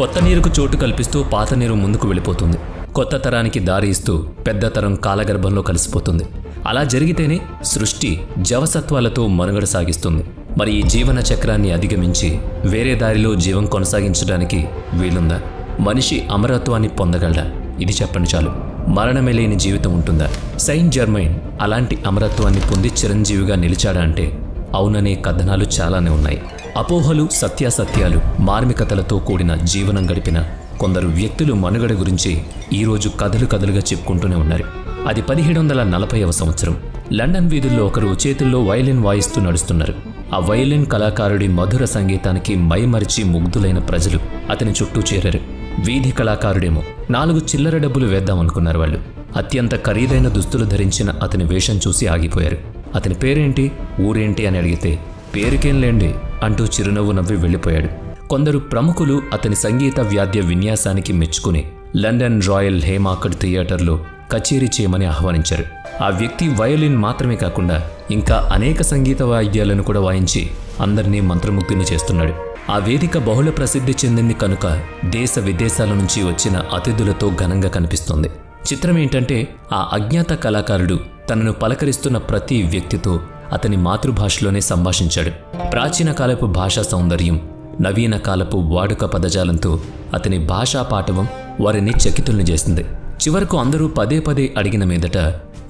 కొత్త నీరుకు చోటు కల్పిస్తూ పాత నీరు ముందుకు వెళ్ళిపోతుంది. కొత్త తరానికి దారి ఇస్తూ పెద్ద తరం కాలగర్భంలో కలిసిపోతుంది. అలా జరిగితేనే సృష్టి జవసత్వాలతో మనుగడ సాగిస్తుంది. మరి ఈ జీవన చక్రాన్ని అధిగమించి వేరే దారిలో జీవం కొనసాగించడానికి వీలుందా? మనిషి అమరత్వాన్ని పొందగలడా? ఇది చెప్పండి చాలు. మరణమే లేని జీవితం ఉంటుందా? సెయింట్ జర్మైన్ అలాంటి అమరత్వాన్ని పొంది చిరంజీవిగా నిలిచాడా అంటే అవుననే కథనాలు చాలానే ఉన్నాయి. అపోహలు సత్యాసత్యాలు మార్మికతలతో కూడిన జీవనం గడిపిన కొందరు వ్యక్తులు మనుగడ గురించి ఈరోజు కథలు కథలుగా చెప్పుకుంటూనే ఉన్నారు. అది పదిహేడు వందల నలభైవ సంవత్సరం. లండన్ వీధుల్లో ఒకరు చేతుల్లో వయలిన్ వాయిస్తూ నడుస్తున్నారు. ఆ వయలిన్ కళాకారుడి మధుర సంగీతానికి మైమరిచి ముగ్ధులైన ప్రజలు అతని చుట్టూ చేరారు. వీధి కళాకారుడేమో నాలుగు చిల్లర డబ్బులు వేద్దామనుకున్నారు వాళ్ళు. అత్యంత ఖరీదైన దుస్తులు ధరించిన అతని వేషం చూసి ఆగిపోయారు. అతని పేరేంటి? ఊరేంటి అని అడిగితే పేరుకేం లేండి. అంటూ చిరునవ్వు నవ్వి వెళ్ళిపోయాడు. కొందరు ప్రముఖులు అతని సంగీత వ్యాద్య విన్యాసానికి మెచ్చుకుని లండన్ రాయల్ హేమాకడ్ థియేటర్లో కచేరీ చేయమని ఆహ్వానించారు. ఆ వ్యక్తి వయోలిన్ మాత్రమే కాకుండా ఇంకా అనేక సంగీత వాయిద్యాలను కూడా వాయించి అందరినీ మంత్రముగ్ధుని చేస్తున్నాడు. ఆ వేదిక బహుళ ప్రసిద్ధి చెందింది కనుక దేశ విదేశాల నుంచి వచ్చిన అతిథులతో ఘనంగా కనిపిస్తుంది. చిత్రం ఏంటంటే ఆ అజ్ఞాత కళాకారుడు తనను పలకరిస్తున్న ప్రతి వ్యక్తితో అతని మాతృభాషలోనే సంభాషించాడు. ప్రాచీన కాలపు భాషా సౌందర్యం నవీన కాలపు వాడుక పదజాలంతో అతని భాషా పాఠవం వారిని చకితుల్ని చేసింది. చివరకు అందరూ పదే పదే అడిగిన మీదట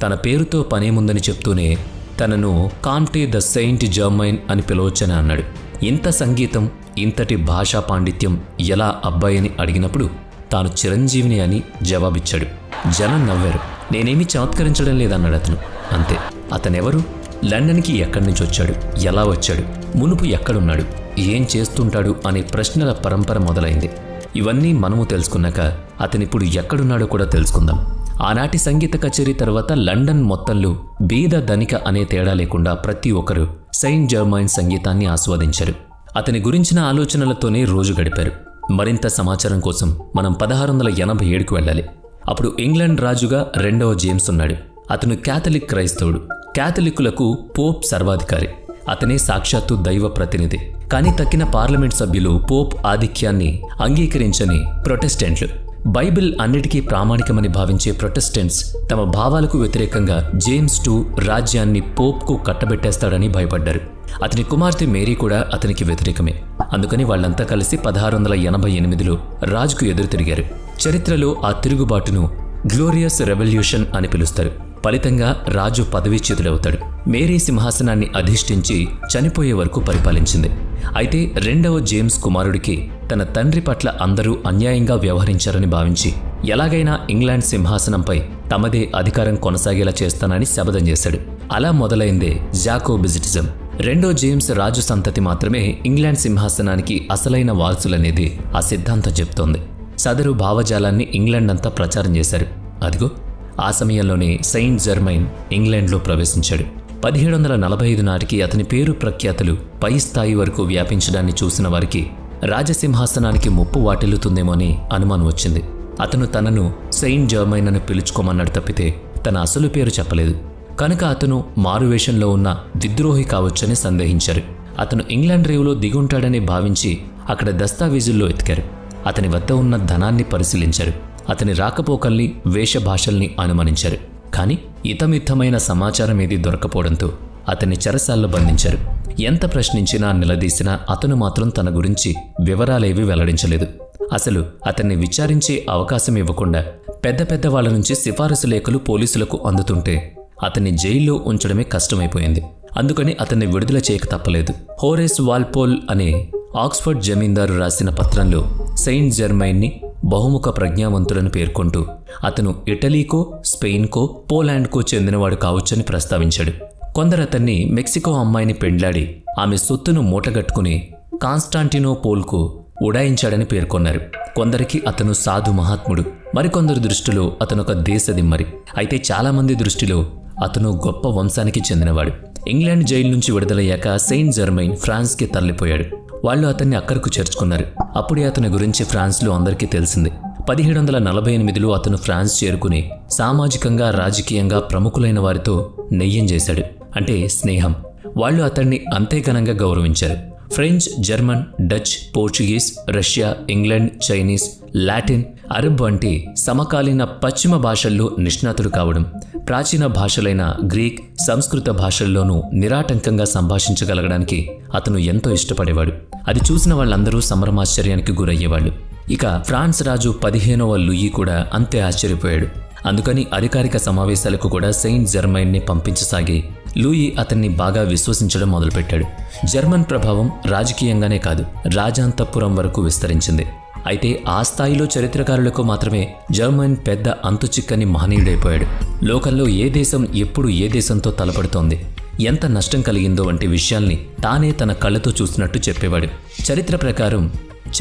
తన పేరుతో పనేముందని చెప్తూనే తనను కాంటే ద సెయింట్ జర్మైన్ అని పిలవచ్చని అన్నాడు. ఇంత సంగీతం ఇంతటి భాషా పాండిత్యం ఎలా అబ్బాయిని అడిగినప్పుడు తాను చిరంజీవిని అని జవాబిచ్చాడు. జనం నవ్వారు. నేనేమీ చమత్కరించడం లేదన్నాడు అతను. అంతే. అతనెవరు? లండన్కి ఎక్కడి నుంచి వచ్చాడు? ఎలా వచ్చాడు? మునుపు ఎక్కడున్నాడు? ఏం చేస్తుంటాడు? అనే ప్రశ్నల పరంపర మొదలైంది. ఇవన్నీ మనము తెలుసుకున్నాక అతనిప్పుడు ఎక్కడున్నాడో కూడా తెలుసుకుందాం. ఆనాటి సంగీత కచేరీ తర్వాత లండన్ మొత్తంలో బీద ధనిక అనే తేడా లేకుండా ప్రతి ఒక్కరూ సెయింట్ జర్మైన్ సంగీతాన్ని ఆస్వాదించారు. అతని గురించిన ఆలోచనలతోనే రోజు గడిపారు. మరింత సమాచారం కోసం మనం పదహారు వందల ఎనభై ఏడుకు వెళ్ళాలి. అప్పుడు ఇంగ్లాండ్ రాజుగా రెండవ జేమ్స్ ఉన్నాడు. అతను క్యాథలిక్ క్రైస్తవుడు. క్యాథలిక్కులకు పోప్ సర్వాధికారి. అతనే సాక్షాత్తు దైవ ప్రతినిధి. కానీ తక్కిన పార్లమెంట్ సభ్యులు పోప్ ఆధిక్యాన్ని అంగీకరించని ప్రొటెస్టెంట్లు. బైబిల్ అన్నిటికీ ప్రామాణికమని భావించే ప్రొటెస్టెంట్స్ తమ భావాలకు వ్యతిరేకంగా జేమ్స్ టూ రాజ్యాన్ని పోప్కు కట్టబెట్టేస్తాడని భయపడ్డారు. అతని కుమార్తె మేరీ కూడా అతనికి వ్యతిరేకమే. అందుకని వాళ్ళంతా కలిసి పదహారు వందల ఎనభై ఎనిమిదిలో రాజుకు ఎదురు తిరిగారు. చరిత్రలో ఆ తిరుగుబాటును గ్లోరియస్ రెవల్యూషన్ అని పిలుస్తారు. ఫలితంగా రాజు పదవీచ్యుతుడవుతాడు మేరీ సింహాసనాన్ని అధిష్ఠించి చనిపోయే వరకు పరిపాలించింది. అయితే రెండవ జేమ్స్ కుమారుడికి తన తండ్రి పట్ల అందరూ అన్యాయంగా వ్యవహరించారని భావించి ఎలాగైనా ఇంగ్లాండ్ సింహాసనంపై తమదే అధికారం కొనసాగేలా చేస్తానని శపథం చేశాడు. అలా మొదలైందే జాకోబిజిటిజం. రెండో జేమ్స్ రాజు సంతతి మాత్రమే ఇంగ్లాండ్ సింహాసనానికి అసలైన వారసులనేది ఆ సిద్ధాంతం చెప్తోంది. సదరు భావజాలాన్ని ఇంగ్లాండ్ అంతా ప్రచారం చేశారు. అదిగో ఆ సమయంలోనే సెయింట్ జర్మైన్ ఇంగ్లాండ్లో ప్రవేశించాడు. పదిహేడు వందల నలభై ఐదు నాటికి అతని పేరు ప్రఖ్యాతులు పై స్థాయి వరకు వ్యాపించడాన్ని చూసిన వారికి రాజసింహాసనానికి ముప్పు వాటిల్లుతుందేమో అని అనుమానం వచ్చింది. అతను తనను సెయింట్ జర్మైన్ అని పిలుచుకోమన్నాడు తప్పితే తన అసలు పేరు చెప్పలేదు. కనుక అతను మారువేషంలో ఉన్న విద్రోహి కావచ్చని సందేహించారు. అతను ఇంగ్లాండ్ రేవులో దిగుంటాడని భావించి అక్కడ దస్తావేజుల్లో ఎతికారు. అతని వద్ద ఉన్న ధనాన్ని పరిశీలించారు. అతని రాకపోకల్ని వేషభాషల్ని అనుమానించారు. కానీ ఇతమిత్తమైన సమాచారం ఏది దొరకపోవడంతో అతన్ని చెరసాల్లో బంధించారు. ఎంత ప్రశ్నించినా నిలదీసినా అతను మాత్రం తన గురించి వివరాలేవి వెల్లడించలేదు. అసలు అతన్ని విచారించే అవకాశం ఇవ్వకుండా పెద్ద పెద్ద వాళ్ళ నుంచి సిఫారసు లేఖలు పోలీసులకు అందుతుంటే అతన్ని జైల్లో ఉంచడమే కష్టమైపోయింది. అందుకని అతన్ని విడుదల చేయక తప్పలేదు. హోరెస్ వాల్పోల్ అనే ఆక్స్ఫర్డ్ జమీందారు రాసిన పత్రంలో సెయింట్ జర్మైన్ని బహుముఖ ప్రజ్ఞావంతుడని పేర్కొంటూ అతను ఇటలీకో స్పెయిన్కో పోలాండ్కో చెందినవాడు కావచ్చని ప్రస్తావించాడు. కొందరు అతన్ని మెక్సికో అమ్మాయిని పెండ్లాడి ఆమె సొత్తును మూటగట్టుకుని కాన్స్టాంటినోపోల్కు ఉడాయించాడని పేర్కొన్నారు. కొందరికి అతను సాధు మహాత్ముడు. మరికొందరు దృష్టిలో అతను ఒక దేశదిమ్మరి అయితే చాలామంది దృష్టిలో అతను గొప్ప వంశానికి చెందినవాడు. ఇంగ్లాండ్ జైలు నుంచి విడుదలయ్యాక సెయింట్ జర్మైన్ ఫ్రాన్స్కి తరలిపోయాడు. వాళ్ళు అతన్ని అక్కడకు చేర్చుకున్నారు. అప్పుడే అతని గురించి ఫ్రాన్స్లో అందరికీ తెలిసింది. పదిహేడు వందల నలభై ఎనిమిదిలో అతను ఫ్రాన్స్ చేరుకుని సామాజికంగా రాజకీయంగా ప్రముఖులైన వారితో నెయ్యం చేశాడు. అంటే స్నేహం. వాళ్ళు అతన్ని అంతే ఘనంగా గౌరవించారు. French German Dutch Portuguese Russia England Chinese Latin Arab వంటి సమకాలీన పశ్చిమ భాషల్లో నిష్ణాతుడు కావడం ప్రాచీన భాషలైన గ్రీక్ సంస్కృత భాషల్లోనూ నిరాటంకంగా సంభాషించగలగడానికి అతను ఎంతో ఇష్టపడేవాడు. అది చూసిన వాళ్ళందరూ సంభ్రమాశ్చర్యానికి గురయ్యేవాళ్ళు. ఇక ఫ్రాన్స్ రాజు పదిహేనవ లూయి కూడా అంతే ఆశ్చర్యపోయాడు. అందుకని అధికారిక సమావేశాలకు కూడా సెయింట్ జర్మైన్ని పంపించసాగి లూయి అతన్ని బాగా విశ్వసించడం మొదలుపెట్టాడు. జర్మన్ ప్రభావం రాజకీయంగానే కాదు రాజాంతపురం వరకు విస్తరించింది. అయితే ఆ స్థాయిలో చరిత్రకారులకు మాత్రమే జర్మన్ పెద్ద అంతుచిక్కని మహనీయుడైపోయాడు. లోకంలో ఏ దేశం ఎప్పుడు ఏ దేశంతో తలపడుతోంది? ఎంత నష్టం కలిగిందో వంటి విషయాల్ని తానే తన కళ్ళతో చూసినట్టు చెప్పేవాడు. చరిత్ర ప్రకారం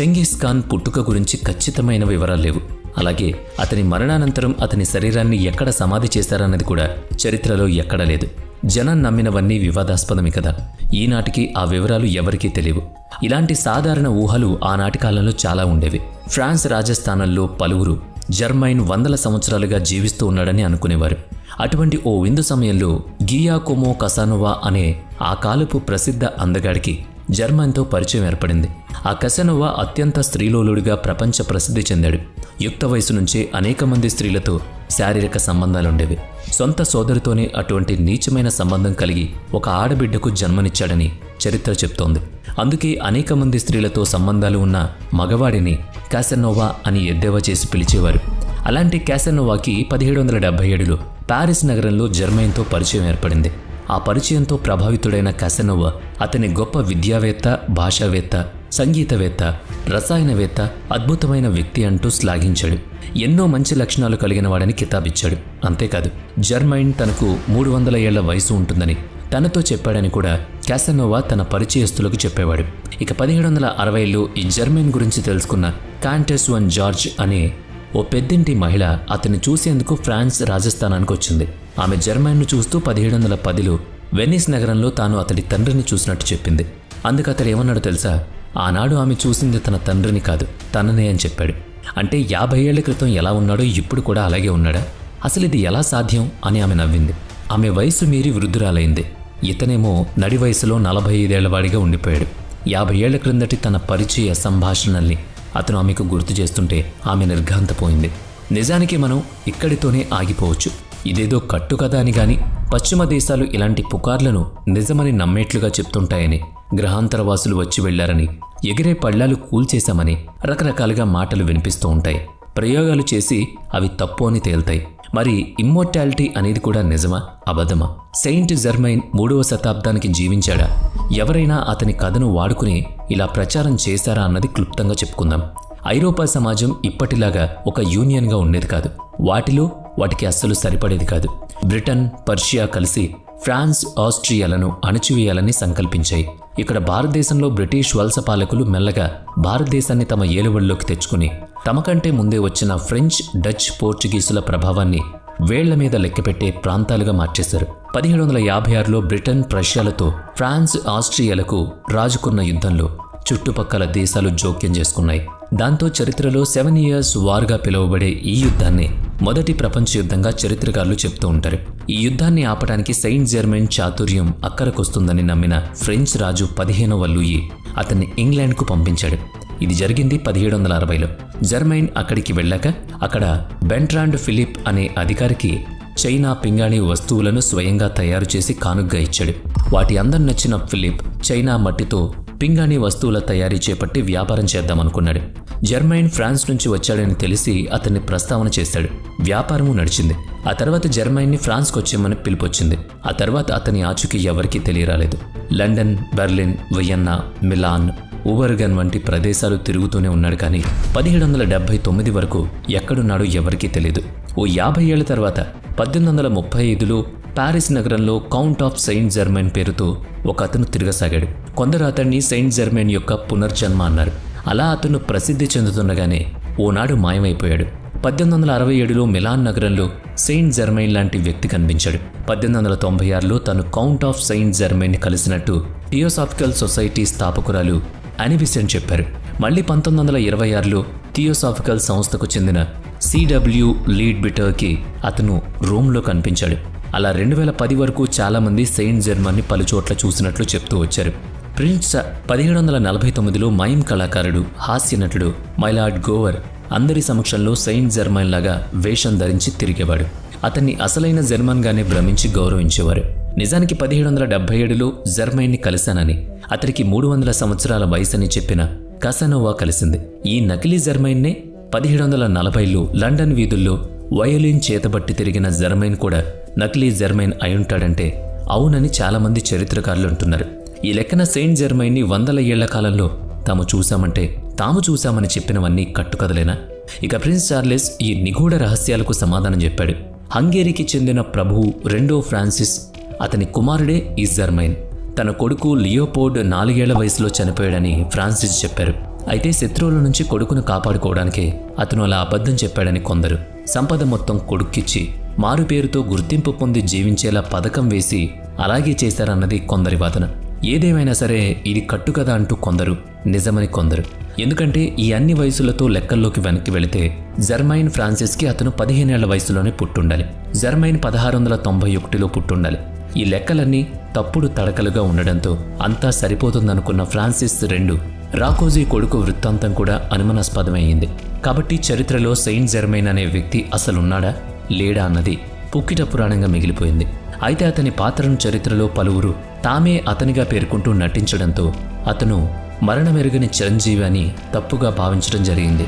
చెంగీస్ ఖాన్ పుట్టుక గురించి ఖచ్చితమైన వివరాలు లేవు. అలాగే అతని మరణానంతరం అతని శరీరాన్ని ఎక్కడ సమాధి చేశారన్నది కూడా చరిత్రలో ఎక్కడా లేదు. జనం నమ్మినవన్నీ వివాదాస్పదమే కదా. ఈనాటికి ఆ వివరాలు ఎవరికీ తెలియవు. ఇలాంటి సాధారణ ఊహలు ఆనాటి కాలంలో చాలా ఉండేవి. ఫ్రాన్స్ రాజస్థానంలో పలువురు జర్మైన్ వందల సంవత్సరాలుగా జీవిస్తూ ఉన్నాడని అనుకునేవారు. అటువంటి ఓ విందు సమయంలో గియాకోమో కసానోవా అనే ఆ కాలపు ప్రసిద్ధ అందగాడికి జర్మన్తో పరిచయం ఏర్పడింది. ఆ కసనోవా అత్యంత స్త్రీలోలుడిగా ప్రపంచ ప్రసిద్ధి చెందాడు. యుక్త వయసు నుంచే అనేక మంది స్త్రీలతో శారీరక సంబంధాలుండేవి. సొంత సోదరితోనే అటువంటి నీచమైన సంబంధం కలిగి ఒక ఆడబిడ్డకు జన్మనిచ్చాడని చరిత్ర చెప్తోంది. అందుకే అనేక మంది స్త్రీలతో సంబంధాలు ఉన్న మగవాడిని కాసనోవా అని ఎద్దేవా చేసి పిలిచేవారు. అలాంటి క్యాసనోవాకి పదిహేడు వందల డెబ్బై ఏడులో ప్యారిస్ నగరంలో జర్మన్తో పరిచయం ఏర్పడింది. ఆ పరిచయంతో ప్రభావితుడైన కసనోవ అతని గొప్ప విద్యావేత్త భాషావేత్త సంగీతవేత్త రసాయనవేత్త అద్భుతమైన వ్యక్తి అంటూ శ్లాఘించాడు. ఎన్నో మంచి లక్షణాలు కలిగిన వాడని కితాబిచ్చాడు. అంతేకాదు జర్మైన్ తనకు మూడు వందల ఏళ్ళ వయసు ఉంటుందని తనతో చెప్పాడని కూడా క్యాసనోవా తన పరిచయస్తులకు చెప్పేవాడు. ఇక పదిహేడు వందల అరవైలో ఈ జర్మైన్ గురించి తెలుసుకున్న కాంటెస్ వన్ జార్జ్ అనే ఓ పెద్దింటి మహిళ అతన్ని చూసేందుకు ఫ్రాన్స్ రాజస్థానానికి వచ్చింది ఆమె జర్మన్ను చూస్తూ పదిహేడు వందల పదిలో వెనిస్ నగరంలో తాను అతడి తండ్రిని చూసినట్టు చెప్పింది. అందుకు అతడు ఏమన్నాడు తెలుసా? ఆనాడు ఆమె చూసింది తన తండ్రిని కాదు తననే అని చెప్పాడు. అంటే యాభై ఏళ్ళ క్రితం ఎలా ఉన్నాడో ఇప్పుడు కూడా అలాగే ఉన్నాడా? అసలు ఇది ఎలా సాధ్యం అని ఆమె నవ్వింది. ఆమె వయసు మీరి వృద్ధురాలైంది. ఇతనేమో నడి వయసులో నలభై ఐదేళ్ళవాడిగా ఉండిపోయాడు. యాభై ఏళ్ళ క్రిందటి తన పరిచయ సంభాషణల్ని అతను ఆమెకు గుర్తు చేస్తుంటే ఆమె నిర్ఘాంతపోయింది. నిజానికి మనం ఇక్కడితోనే ఆగిపోవచ్చు. ఇదేదో కట్టు కదా అని గాని పశ్చిమ దేశాలు ఇలాంటి పుకార్లను నిజమని నమ్మేట్లుగా చెప్తుంటాయని గ్రహాంతరవాసులు వచ్చి వెళ్ళారని ఎగిరే పళ్ళాలు కూల్చేశామని రకరకాలుగా మాటలు వినిపిస్తూ ఉంటాయి. ప్రయోగాలు చేసి అవి తప్పు అని తేల్తాయి. మరి ఇమ్మోర్టాలిటీ అనేది కూడా నిజమా? అబద్ధమా? సెయింట్ జర్మైన్ మూడవ శతాబ్దానికి జీవించాడా? ఎవరైనా అతని కథను వాడుకుని ఇలా ప్రచారం చేశారా అన్నది క్లుప్తంగా చెప్పుకుందాం. ఐరోపా సమాజం ఇప్పటిలాగా ఒక యూనియన్గా ఉండేది కాదు. వాటిలో వాటికి అస్సలు సరిపడేది కాదు. బ్రిటన్ పర్షియా కలిసి ఫ్రాన్స్ ఆస్ట్రియాలను అణచివేయాలని సంకల్పించాయి. ఇక్కడ భారతదేశంలో బ్రిటిష్ వలస పాలకులు మెల్లగా భారతదేశాన్ని తమ ఏలుబడిలోకి తెచ్చుకుని తమకంటే ముందే వచ్చిన ఫ్రెంచ్ డచ్ పోర్చుగీసుల ప్రభావాన్ని వేళ్ళ మీద లెక్కపెట్టే ప్రాంతాలుగా మార్చేశారు. పదిహేడు వందల యాభై ఆరులో బ్రిటన్ ప్రష్యాలతో ఫ్రాన్స్ ఆస్ట్రియాలకు రాజుకున్న యుద్ధంలో చుట్టుపక్కల దేశాలు జోక్యం చేసుకున్నాయి. దాంతో చరిత్రలో సెవెన్ ఇయర్స్ వార్గా పిలువబడే ఈ యుద్ధాన్ని మొదటి ప్రపంచ యుద్ధంగా చరిత్రకారులు చెప్తూ ఉంటారు. ఈ యుద్ధాన్ని ఆపడానికి సెయింట్ జర్మన్ చాతుర్యం అక్కరకొస్తుందని నమ్మిన ఫ్రెంచ్ రాజు పదిహేనవ లూయి అతన్ని ఇంగ్లాండ్కు పంపించాడు. ఇది జరిగింది పదిహేడు వందల అరవైలో. జర్మైన్ అక్కడికి వెళ్ళాక అక్కడ బెంట్రాండ్ ఫిలిప్ అనే అధికారికి చైనా పింగాణి వస్తువులను స్వయంగా తయారు చేసి కానుగ్గా ఇచ్చాడు. వాటి అందం నచ్చిన ఫిలిప్ చైనా మట్టితో పింగాణి వస్తువుల తయారీ చేపట్టి వ్యాపారం చేద్దామనుకున్నాడు. జర్మైన్ ఫ్రాన్స్ నుంచి వచ్చాడని తెలిసి అతన్ని ప్రస్తావన చేశాడు. వ్యాపారము నడిచింది. ఆ తర్వాత జర్మైన్ని ఫ్రాన్స్కి వచ్చేమని పిలుపొచ్చింది. ఆ తర్వాత అతని ఆచూకీ ఎవరికీ తెలియరాలేదు. లండన్ బెర్లిన్ వియన్నా మిలాన్ ఊబర్గన్ వంటి ప్రదేశాలు తిరుగుతూనే ఉన్నాడు కానీ పదిహేడు వందల డెబ్బై తొమ్మిది వరకు ఎక్కడున్నాడో ఎవరికీ తెలియదు ఓ యాభై ఏళ్ళ తర్వాత పద్దెనిమిది వందల ముప్పై ఐదులో ప్యారిస్ నగరంలో కౌంట్ ఆఫ్ సెయింట్ జర్మన్ పేరుతో ఒక అతను తిరగసాగాడు. కొందరు అతన్ని సెయింట్ జర్మైన్ యొక్క పునర్జన్మ అన్నారు. అలా అతను ప్రసిద్ధి చెందుతుండగానే ఓనాడు మాయమైపోయాడు. పద్దెనిమిది వందల అరవై ఏడులో మిలాన్ నగరంలో సెయింట్ జర్మైన్ లాంటి వ్యక్తి కనిపించాడు. పద్దెనిమిది వందల తొంభై ఆరులో తను కౌంట్ ఆఫ్ సెయింట్ జర్మైన్ కలిసినట్టు థియోసాఫికల్ సొసైటీ స్థాపకురాలు అనిబిసెన్ చెప్పారు. మళ్ళీ పంతొమ్మిది వందల ఇరవై ఆరులో థియోసాఫికల్ సంస్థకు చెందిన సిడబ్ల్యూ లీడ్ బిటర్కి అతను రోమ్లో కనిపించాడు. అలా రెండు వేల పది వరకు చాలామంది సెయింట్ జర్మన్ని పలుచోట్ల చూసినట్లు చెప్తూ వచ్చారు. ప్రిన్స్ పదిహేడు వందల నలభై తొమ్మిదిలో మైమ్ కళాకారుడు హాస్య నటుడు మైలాడ్ గోవర్ అందరి సమక్షంలో సెయింట్ జర్మన్ లాగా వేషం ధరించి తిరిగేవాడు. అతన్ని అసలైన జర్మన్గానే భ్రమించి గౌరవించేవారు. నిజానికి పదిహేడు వందల డెబ్బై ఏడులో జర్మైన్ని కలిశానని అతనికి మూడు వందల సంవత్సరాల వయసని చెప్పిన కసనోవా కలిసింది. ఈ నకిలీ జర్మైన్నే పదిహేడు వందల నలభైలో లండన్ వీధుల్లో వయోలిన్ చేతబట్టి తిరిగిన జర్మైన్ కూడా నకిలీ జెర్మైన్ అయుంటాడంటే అవునని చాలామంది చరిత్రకారులు అంటున్నారు. ఈ లెక్కన సెయింట్ జెర్మైన్ని వందల ఏళ్ళ కాలంలో తాము చూశామంటే తాము చూశామని చెప్పినవన్నీ కట్టుకదలేనా ఇక ప్రిన్స్ చార్లెస్ ఈ నిగూఢ రహస్యాలకు సమాధానం చెప్పాడు. హంగేరీకి చెందిన ప్రభువు రెండో ఫ్రాన్సిస్ అతని కుమారుడే ఈ జర్మైన్. తన కొడుకు లియోపోర్డ్ నాలుగేళ్ళ వయసులో చనిపోయాడని ఫ్రాన్సిస్ చెప్పారు. అయితే శత్రువుల నుంచి కొడుకును కాపాడుకోవడానికే అతను అలా అబద్ధం చెప్పాడని కొందరు. సంపద మొత్తం కొడుక్కిచ్చి మారు పేరుతో గుర్తింపు పొంది జీవించేలా పథకం వేసి అలాగే చేశారన్నది కొందరి వాదన. ఏదేమైనా సరే ఇది కట్టుకథ అంటూ కొందరు నిజమని కొందరు. ఎందుకంటే ఈ అన్ని వయసులతో లెక్కల్లోకి వెనక్కి వెళితే జర్మైన్ ఫ్రాన్సిస్కి అతను పదిహేనేళ్ళ వయసులోనే పుట్టుండాలి. జర్మైన్ పదహారు వందల తొంభై ఒకటిలో పుట్టుండాలి. ఈ లెక్కలన్నీ తప్పుడు తడకలుగా ఉండడంతో అంతా సరిపోతుందనుకున్న ఫ్రాన్సిస్ రెండు రాకోజీ కొడుకు వృత్తాంతం కూడా అనుమానాస్పదమైంది కాబట్టి చరిత్రలో సెయింట్ జర్మైన్ అనే వ్యక్తి అసలున్నాడా? లేడా అన్నది పుక్కిట పురాణంగా మిగిలిపోయింది. అయితే అతని పాత్రను చరిత్రలో పలువురు తామే అతనిగా పేర్కొంటూ నటించడంతో అతను మరణమెరుగని చిరంజీవి అని తప్పుగా భావించడం జరిగింది.